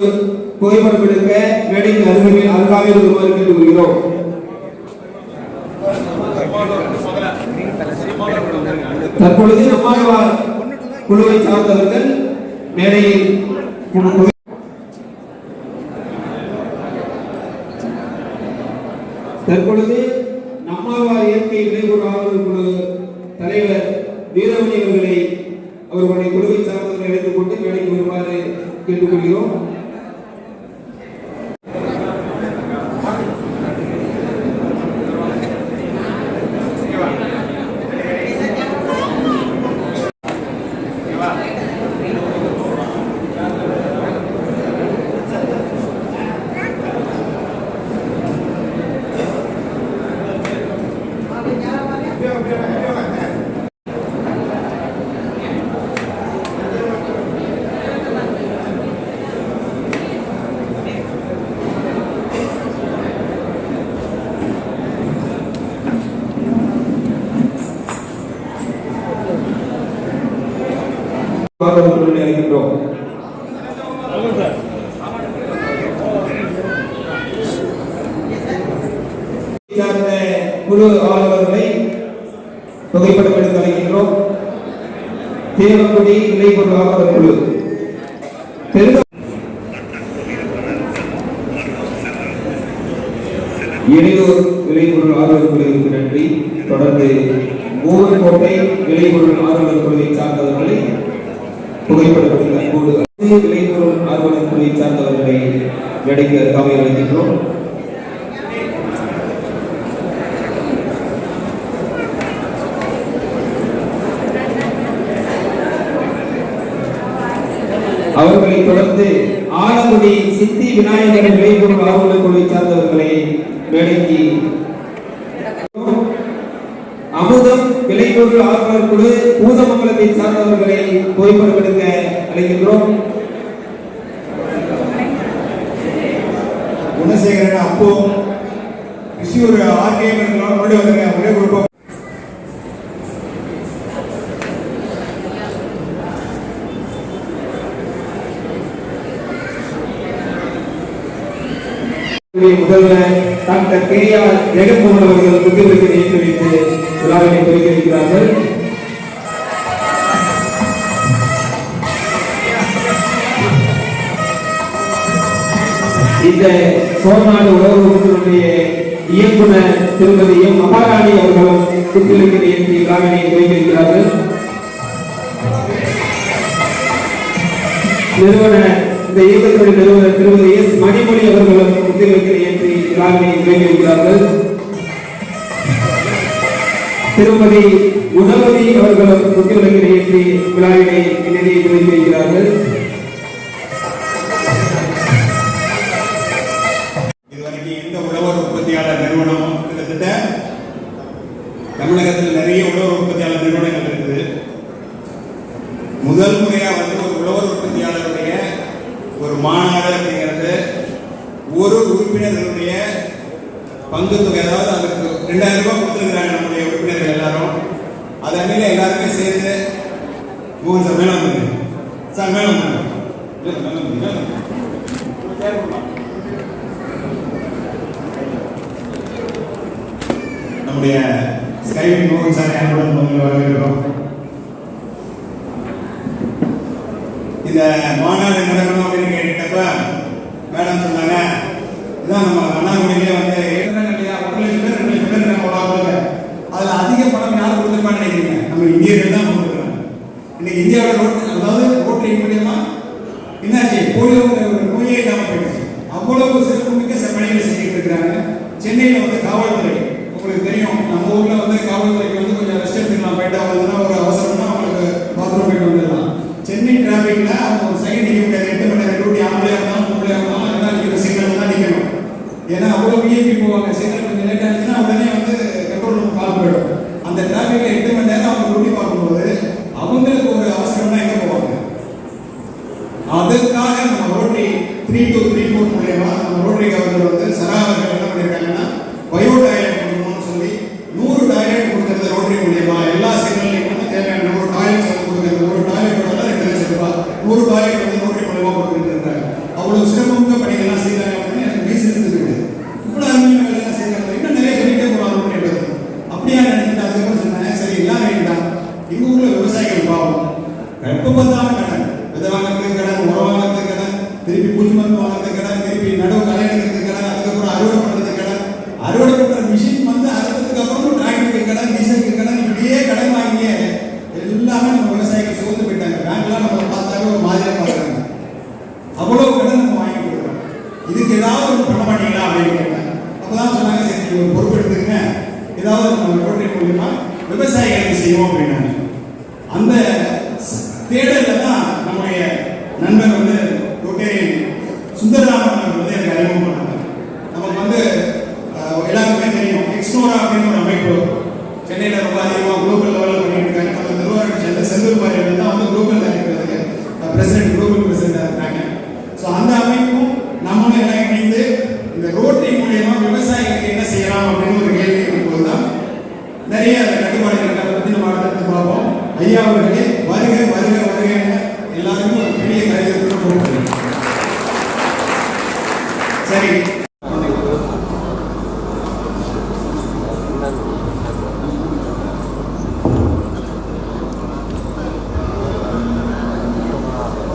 புகைப்படம் எடுக்க மேடைக்கு அருகில் அருகாமையில் வருமாறு கேட்டுக்கொள்கிறோம் தற்பொழுது நம்மாழ்வார் குழுவை சார்ந்தவர்கள் மேடையில் தற்பொழுது நம்மாழ்வார் இயற்கை இடையூறு ஆளுநர் குழு தலைவர் வீரமணி அவர்களை அவர்களுடைய குழுவை சார்ந்தவர்கள் எடுத்துக்கொண்டு மேடைக்கு வருமாறு கேட்டுக்கொள்கிறோம் ஆதரவு குழுவை அழைக்கின்றோம் சார்ந்த குழு ஆளுநர்களை புகைப்படம் எடுத்து அழைக்கின்றோம் நிலை இளைப்பொருள் ஆளுநர் குழு பெருந்த எளியூர் இளைப்பொருள் ஆளுநர் குழுவிற்கு நன்றி. தொடர்ந்து மூவர் கோட்டை இளைப்பொருள் ஆளுநர் குழுவை சார்ந்தவர்களை புகைப்படத்தில் அன்போடு அது ஆர்வலர் குழுவை சார்ந்தவர்களை மேடைக்கு அருகாமையில் அளிக்கின்றோம் அவர்களை தொடர்ந்து ஆலங்குடி சித்தி விநாயகர் விளைபொருள் ஆர்வலர் குழுவை சார்ந்தவர்களை மேடைக்கு அமுதம் விளைபொருள் ஆர்வலர் குழு பூதமங்கலத்தை சார்ந்தவர்களை புகைப்படம் எடுக்க அழைக்கின்றோம். குணசேகரன் அப்போ கிருஷ்ணூர் ஆர்கே முன்னாடி வந்துருங்க. ஒரே குழுப்பம் முதல்வர் டாக்டர் கே ஜெகன்மோகன் அவர்கள் புத்திரத்தை ஏற்றி வைத்து விழாவினை வைக்கிறார்கள். இந்த சோழநாடு உணவகத்தினுடைய இயக்குனர் திருமதி எம். மகாராணி அவர்களும் புத்திரத்தை ஏற்றி விழாவினை துவக்கி வைக்கிறார்கள். நிறுவனர் இந்த இயக்கத்துடைய நிறுவனர் திருமதி எஸ் மணிமொழி அவர்களும் முத்திரைகளை ஏற்றி விழாவினை துவக்கி வைக்கிறார்கள் திருமதி குணவதி அவர்களும் முத்திரைகளை ஏற்றி விழாவினை இணையை துவக்கி வைக்கிறார்கள். இதுவரைக்கும் உழவர் உற்பத்தியாளர் நிறுவனமும் கிட்டத்தட்ட தமிழகத்தில் நிறைய உழவர் உற்பத்தியாளர் நிறுவனங்கள் இருக்குது. முதல் முறையாக வந்து ஒரு உழவர் உற்பத்தியாளருடைய ஒரு மாநாடு அப்படிங்கிறது ஒரு உறுப்பினர்களுடைய பங்கு தொகை அதாவது அதுக்கு ரெண்டாயிரம் ரூபாய் கொடுத்துருக்குறாங்க நம்முடைய உறுப்பினர்கள் எல்லாரும். அது அன்னையில எல்லாருமே சேர்ந்து மோகன் சார் மேலும் சார் மேலும் நம்முடைய ஸ்கைவின் மோகன் சார் அன்புடன் வரவேற்கிறோம். இந்த மாநாடு நடக்கணும் அப்படின்னு கேட்டுட்டப்ப மேடம் சொன்னாங்க இதான் நம்ம அண்ணாமலையிலே வந்து ஏற்கனவே இல்லையா ஒரு லட்சம் பேர் ரெண்டு லட்சம் பேர் இருக்காங்க உலகத்துல அதிக பணம் யார் கொடுத்துருப்பான்னு நினைக்கிறீங்க? நம்ம இந்தியர்கள் தான் கொடுத்துருக்காங்க. இன்னைக்கு இந்தியாவோட ரோட் அதாவது ரோட்டரி மூலியமா என்னாச்சு? போலியோங்கிற ஒரு நோயே இல்லாமல் போயிடுச்சு. அவ்வளவு சிறப்புமிக்க பணிகளை செஞ்சுட்டு இருக்கிறாங்க. சென்னையில் வந்து காவல்துறை உங்களுக்கு தெரியும் நம்ம ஊரில் வந்து காவல்துறைக்கு வந்து கொஞ்சம் ரெஸ்ட் எடுத்துக்கலாம் போயிட்டு அவங்க ஒரு அவசரம்னா அவங்களுக்கு பாத்ரூம் போயிட்டு வந்துடலாம். சென்னை டிராபிக்ல அவங்க ஒரு சைடு நிக்க முடியாது எட்டு மணி நேரம் டியூட்டி ஆம்பளையா இருந்தாலும் பொம்பளையா இருந்தாலும் எல்லாம் நிக்கிற சிக்னல் தான் நிக்கணும். ஏன்னா அவ்வளவு விஐபி போவாங்க. சிக்னல் கொஞ்சம் லேட் ஆச்சுன்னா உடனே வந்து கண்ட்ரோல் ரூம் கால் போயிடும் அந்த டிராபிக்ல எட்டு மணி நேரம் அவங்க டியூட்டி பார்க்கும்போது அவங்களுக்கு ஒரு அவசரம்னா எங்க போவாங்க அதற்காக நம்ம rotary three two three four மூலியமா நம்ம ரோட்டரி அவர்கள் வந்து சரா அவர்கள் என்ன பண்ணியிருக்காங்கன்னா பயோ டாய்லெட் கொடுக்கணும்னு சொல்லி நூறு டாய்லெட் கொடுக்கறது ரோட்டரி மூலியமா எல்லா சிக்னல்லையும் வந்து தேவையான நூறு டாய்லெட் வந்து கொடுக்கறது ஒரு டாய்லெட் வந்து ரெண்டு லட்சம் ரூபாய் நூறு டாய்லெட் வந்து ரோட்டரி மூலியமா கொடுத்துட்டு இருக்காங்க அவ்வளவு சிரமமிக்க பணிகள்லாம் செய்யறாங்க அப்படின்னு எனக்கு வீசி இருக்குது இவ்வளவு அருமையான வேலையெல்லாம் செய்யறாங்க இன்னும் நிறைய சொல்லிட்டே போறாங்க ரோட்டரி பத்தி அப்படியா நினைச்சிட்டு அதுக்கப்புறம் சொன்னேன் சரி எல்லாம் வேண்டாம் எங்க ஊர்ல விவசாயிகள் பாவம் எப்ப பார்த்தாலும் கடன் விதை வாங்குறதுக்கு கடன் உரம் வாங்குறதுக்கு கடன் திருப்பி பூச்சி மருந்து வாங்குறதுக்கு கடன் திருப்பி நடவு கலையிறதுக்கு கடன் அதுக்கப்புறம் அறுவடை பண்றதுக்கு கடன் அறுவடை பண்ற மிஷின் வந்து அறுத்ததுக்கு அப்புறம் டிராக்டருக்கு கடன் டீசலுக்கு கடன் இப்படியே கடன் வாங்கி எல்லாமே நம்ம விவசாயிகள் சோர்ந்து போயிட்டாங்க பேங்க்லாம் நம்ம பார்த்தாவே ஒரு மாதிரியா பார்க்குறாங்க அவ்வளவு கடன் நம்ம வாங்கி கொடுக்குறோம் இதுக்கு ஏதாவது ஒன்று பண்ண மாட்டீங்களா அப்படின்னு கேட்டேன் அப்பதான் சொன்னாங்க சரி நீங்க ஒரு பொறுப்பு எடுத்துக்கங்க ஏதாவது நம்ம ரோட்டரி மூலியமா விவசாயிகளுக்கு செய்வோம் அப்படின்னாங்க அந்த ஸ்- தேடல்ல தான் நம்முடைய நண்பர் வந்து ரோட்டேரியன் சுந்தரராமன் அவர்கள் வந்து எனக்கு அறிமுகம் பண்ணாங்க நமக்கு வந்து அஹ், எல்லாருக்குமே தெரியும் எக்ஸ்னோரா அப்படின்னு ஒரு அமைப்பு சென்னையில் ரொம்ப அதிகமாக குளோபல் லெவலில் பண்ணிட்டு இருக்காங்க நம்ம திருவாரூர் சேர்ந்த செந்தூர் மாரியர்கள் தான் வந்து குளோபல் டைரக்டருக்கு பிரசிடென்ட் குளோபல் பிரசிடென்டாக இருக்காங்க ஸோ அந்த அமைப்பும் நம்மளும் எல்லாம் இணைந்து இந்த ரோட்டரி மூலியமா விவசாயிகளுக்கு என்ன செய்யலாம் அப்படின்னு ஒரு கேள்வி இருக்கும்போது தான் நிறைய அந்த கட்டுப்பாடுகளை பற்றி நம்ம அடுத்தடுத்து பார்ப்போம் ஐயா அவர்களே வருக வருக வருக எல்லாருமே ஒரு பெரிய கருத்து கொடுக்குறேன் சரி.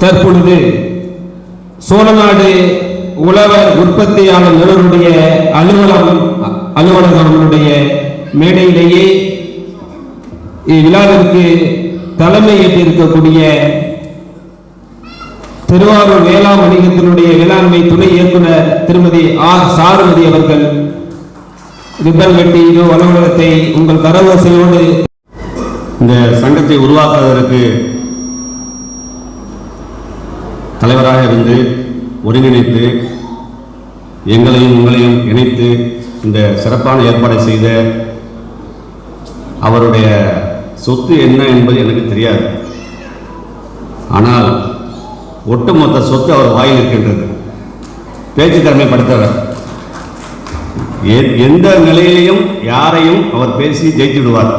தற்பொழுது சோழநாடு உழவர் உற்பத்தியாளர் நிறுவனுடைய அலுவலகம் அலுவலகங்களுடைய மேடையிலேயே இவ்விழாவிற்கு தலைமை ஏற்றிருக்கக்கூடிய திருவாரூர் வேளாண் வணிகத்தினுடைய வேளாண்மை துணை இயக்குனர் திருமதி ஆர் சாருமதி அவர்கள். ரிப்பன் வெட்டி இதோ அலுவலகத்தை உங்கள் கரவசையோடு இந்த சங்கத்தை உருவாக்குவதற்கு தலைவராக இருந்து ஒருங்கிணைத்து எங்களையும் உங்களையும் இணைத்து இந்த சிறப்பான ஏற்பாடை செய்த அவருடைய சொத்து என்ன என்பது எனக்கு தெரியாது. ஆனால் ஒட்டுமொத்த சொத்து அவர் வாயில் இருக்கின்றது. பேச்சு திறமை படுத்தவர் எந்த நிலையிலையும் யாரையும் அவர் பேசி ஜெயித்து விடுவார்.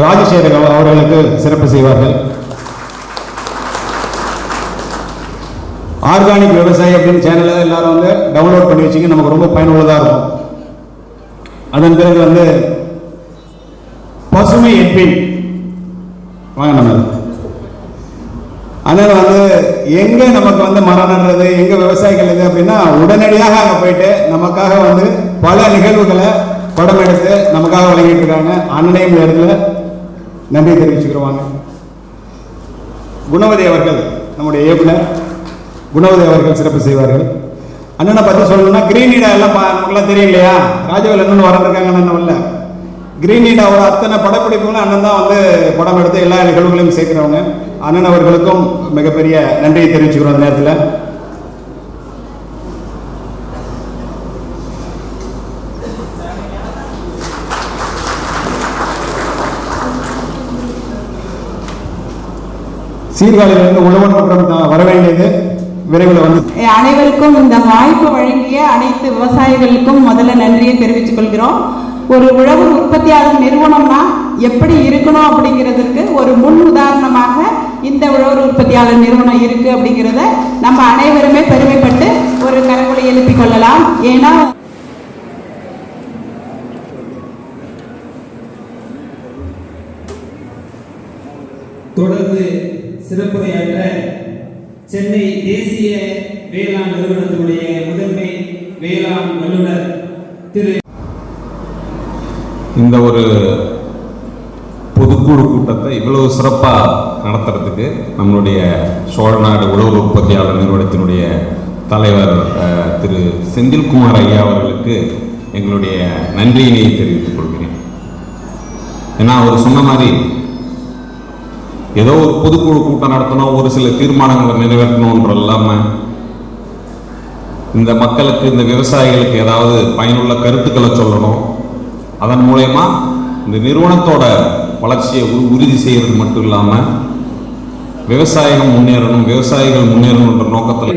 ராஜசேகர் அவர்களுக்கு சிறப்பு செய்வார்கள். ஆர்கானிக் விவசாயி அப்படின்னு சேனலை எல்லாரும் வந்து டவுன்லோட் பண்ணி வச்சுங்க நமக்கு ரொம்ப பயனுள்ளதாக இருக்கும். அதன் பிறகு வந்து பசுமை எட்பின் வாங்க நம்ம. அதனால வந்து எங்க நமக்கு வந்து மரம் நடுறது எங்க விவசாயிகள் இது அப்படின்னா உடனடியாக அங்கே போயிட்டு நமக்காக வந்து பல நிகழ்வுகளை படம் எடுத்து நமக்காக வழங்கிட்டு இருக்காங்க அண்ணனையும் இந்த இடத்துல நன்றி தெரிவிச்சுக்கிறவாங்க குணவதி அவர்கள் நம்முடைய இயக்குனர் குணவதி அவர்கள் சிறப்பு செய்வார்கள். அண்ணனை பார்த்து சொல்லணும்னா கிரீன் ஈடா எல்லாம் நமக்குலாம் தெரியும் இல்லையா? ராஜவேல் அண்ணன் வரந்திருக்காங்க அண்ணன் வரல கிரீன் ஈடாவோட அத்தனை படப்பிடிப்புகளும் அண்ணன் தான் வந்து படம் எடுத்து எல்லா நிகழ்வுகளையும் சேர்க்கிறவங்க. அண்ணன் அவர்களுக்கும் மிகப்பெரிய நன்றியை தெரிவிச்சுக்கிறோம் அந்த நேரத்தில். சீர்காழியிலிருந்து உழவன் மற்றும் வர வேண்டியது விரைவில் வந்து அனைவருக்கும் இந்த வாய்ப்பு வழங்கிய அனைத்து விவசாயிகளுக்கும் முதல்ல நன்றியை தெரிவித்துக் கொள்கிறோம். ஒரு உழவு உற்பத்தியாளர் நிறுவனம்னா எப்படி இருக்கணும் அப்படிங்கிறதுக்கு ஒரு முன் உதாரணமாக இந்த உழவர் உற்பத்தியாளர் நிறுவனம் இருக்கு அப்படிங்கிறத நம்ம அனைவருமே பெருமைப்பட்டு ஒரு கரங்கொலி எழுப்பிக் கொள்ளலாம். ஏன்னா தொடர்ந்து சிறப்புரையாற்ற சென்னை தேசிய வேளாண் நிறுவனத்தினுடைய முதன்மை வேளாண் வல்லுநர் திரு. இந்த ஒரு பொதுக்குழு கூட்டத்தை இவ்வளவு சிறப்பாக நடத்துறதுக்கு நம்மளுடைய சோழநாடு உழவு உற்பத்தியாளர் நிறுவனத்தினுடைய தலைவர் திரு. செந்தில்குமார் ஐயா அவர்களுக்கு எங்களுடைய நன்றியினை தெரிவித்துக் கொள்கிறேன். ஏன்னா அவர் சொன்ன மாதிரி ஏதோ ஒரு பொதுக்குழு கூட்டம் நடத்தணும் ஒரு சில தீர்மானங்களை நிறைவேற்றணும்ன்ற இல்லாமல் இந்த மக்களுக்கு இந்த விவசாயிகளுக்கு ஏதாவது பயனுள்ள கருத்துக்களை சொல்லணும். அதன் மூலயமா இந்த நிறுவனத்தோட வளர்ச்சியை உறுதி செய்யறது மட்டும் இல்லாமல் விவசாயம் முன்னேறணும் விவசாயிகள் முன்னேறணும்ன்ற நோக்கத்தில்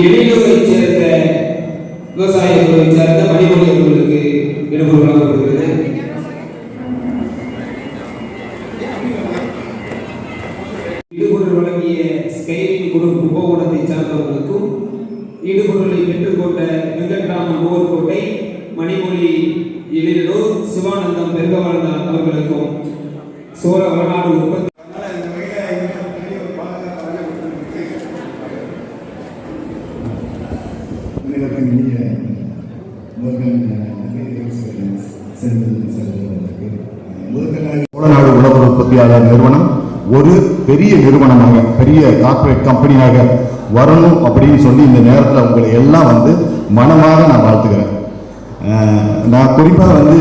ஈடுபட்டு சேர்ந்த விவசாயிகளை சிவானந்தம் பெருகவாழ்ந்தார் அவர்களுக்கும் சோழ வரலாறு உற்பத்தி உற்பத்தியாளர் நிறுவனம் ஒரு பெரிய நிறுவனமாக பெரிய கார்பரேட் கம்பெனியாக வரணும் அப்படின்னு சொல்லி இந்த நேரத்தில் உங்களை எல்லாம் வந்து மனமாக நான் வாழ்த்துக்கிறேன் நான் குறிப்பாக வந்து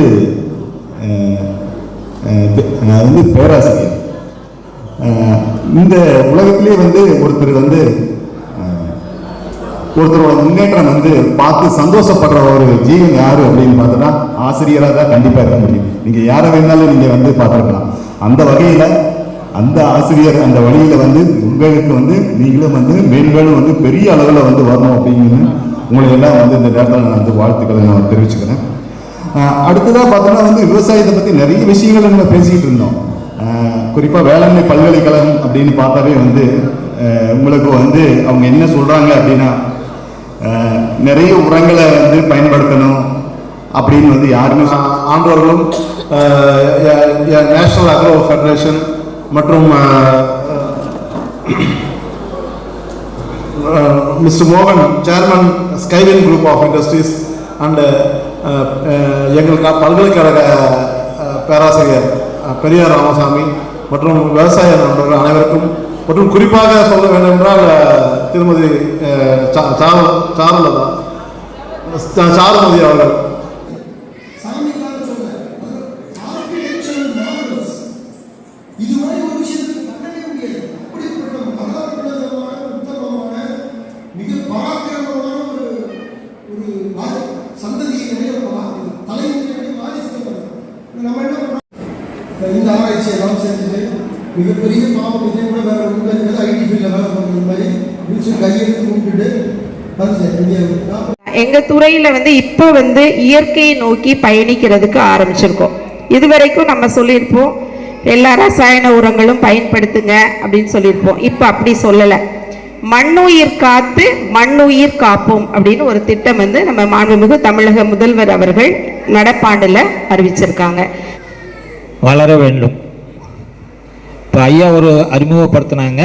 நான் வந்து பேராசிரியர். இந்த உலகத்திலே வந்து ஒருத்தர் வந்து ஒருத்தரோட முன்னேற்றம் வந்து பார்த்து சந்தோஷப்படுற ஒரு ஜீவன் யாரு அப்படின்னு பார்த்தோன்னா ஆசிரியராக தான் கண்டிப்பாக இருக்க முடியும். நீங்கள் யாரை வேணாலும் நீங்கள் வந்து பார்த்துருக்கலாம். அந்த வகையில் அந்த ஆசிரியர் அந்த வழியில் வந்து உங்களுக்கு வந்து நீங்களும் வந்து மேன்மேலும் வந்து பெரிய அளவில் வந்து வரணும் அப்படின்னு உங்களுக்கு எல்லாம் வந்து இந்த நேரத்தில் நான் வந்து வாழ்த்துக்களை நான் தெரிவிச்சுக்கிறேன். அடுத்ததாக பார்த்தோன்னா வந்து விவசாயத்தை பற்றி நிறைய விஷயங்களை நம்ம பேசிக்கிட்டு இருந்தோம். குறிப்பாக வேளாண்மை பல்கலைக்கழகம் அப்படின்னு பார்த்தாவே வந்து உங்களுக்கு வந்து அவங்க என்ன சொல்கிறாங்க அப்படின்னா நிறைய உரங்களை வந்து பயன்படுத்தணும் அப்படின்னு வந்து யாருமே ஆண்டோர்களும் ஆண்டவர்களும் நேஷனல் அக்ரோ ஃபெடரேஷன் மற்றும் மிஸ்டர் மோகன் chairman Skywin group of industries and எங்களுக்கு பல்கலைக்கழக uh, uh, பேராசிரியர் பெரியார் ராமசாமி மற்றும் விவசாய நண்பர்கள் அனைவருக்கும் மற்றும் குறிப்பாக சொல்ல வேண்டுமென்றால் திருமதி அஹ், சாரு சாருலதா சாருமதி அவர்கள். இந்த ஆராய்ச்சி எல்லாம் செஞ்சுட்டு மிகப்பெரிய பாவம் இதே கூட வேற ஒன்றும் இருக்காது ஐடி ஃபீல்டில் வேலை பண்ணுற மாதிரி முடிச்சு கையெழுத்து கும்பிட்டுட்டு வந்துட்டேன் இந்தியாவுக்கு நான் எங்க துறையில வந்து இப்போ வந்து இயற்கையை நோக்கி பயணிக்கிறதுக்கு ஆரம்பிச்சிருக்கோம். இதுவரைக்கும் நம்ம சொல்லியிருப்போம் எல்லா ரசாயன உரங்களும் பயன்படுத்துங்க அப்படின்னு சொல்லியிருப்போம். இப்போ அப்படி சொல்லலை. மண்ணுயிர் காத்து மண்ணுயிர் காப்போம் அப்படின்னு ஒரு திட்டம் வந்து நம்ம மாண்புமிகு தமிழக முதல்வர் அவர்கள் நடப்பாண்டில் அறிவிச்சிருக்காங்க. வளர வேண்டும். இப்போ ஐயா ஒரு அறிமுகப்படுத்தினாங்க.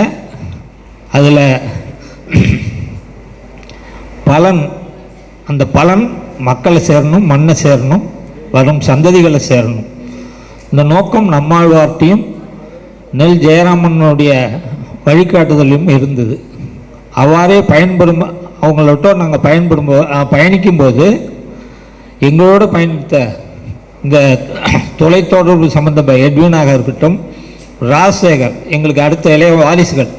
அதில் பலன் அந்த பலன் மக்களை சேரணும் மண்ணை சேரணும் வரும் சந்ததிகளை சேரணும். இந்த நோக்கம் நம்மாழ்வார்ட்டையும் நெல் ஜெயராமனுடைய வழிகாட்டுதலையும் இருந்தது. அவ்வாறே பயன்படும் அவங்களோட நாங்கள் பயன்படும் பயணிக்கும்போது எங்களோட பயணித்த இந்த தொலைத்தொடர்பு சம்பந்தப்பட்ட எட்வினாக இருக்கட்டும் ராஜசேகர் எங்களுக்கு அடுத்த இளைய வாரிசுகள்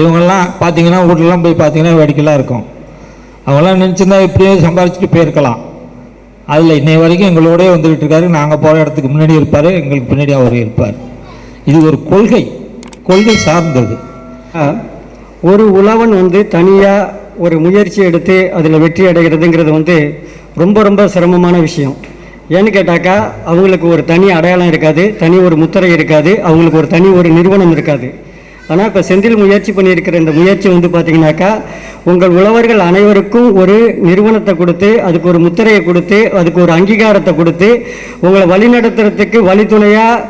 இவங்கெல்லாம் பார்த்தீங்கன்னா வீட்லலாம் போய் பார்த்தீங்கன்னா வேடிக்கைலாம் இருக்கும். அவங்களாம் நினச்சிருந்தா இப்படியே சம்பாரிச்சுட்டு போயிருக்கலாம். அதில் இன்னை வரைக்கும் எங்களோடய வந்துக்கிட்டு இருக்காரு. நாங்கள் போகிற இடத்துக்கு முன்னாடி இருப்பார். எங்களுக்கு பின்னாடி அவர் இருப்பார். இது ஒரு கொள்கை கொள்கை சார்ந்தது. ஒரு உழவன் வந்து தனியாக ஒரு முயற்சி எடுத்து அதில் வெற்றி அடைகிறதுங்கிறது வந்து ரொம்ப ரொம்ப சிரமமான விஷயம். ஏன்னு கேட்டாக்கா அவங்களுக்கு ஒரு தனி அடையாளம் இருக்காது தனி ஒரு முத்திரை இருக்காது அவங்களுக்கு ஒரு தனி ஒரு நிறுவனம் இருக்காது. ஆனால் இப்போ செந்தில் முயற்சி பண்ணியிருக்கிற இந்த முயற்சி வந்து பார்த்தீங்கன்னாக்கா உங்கள் உழவர்கள் அனைவருக்கும் ஒரு நிறுவனத்தை கொடுத்து அதுக்கு ஒரு முத்திரையை கொடுத்து அதுக்கு ஒரு அங்கீகாரத்தை கொடுத்து உங்களை வழிநடத்துறதுக்கு வழித்துணையாக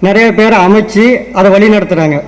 நிறைய பேரை அமைச்சு அதை வழி நடத்துகிறாங்க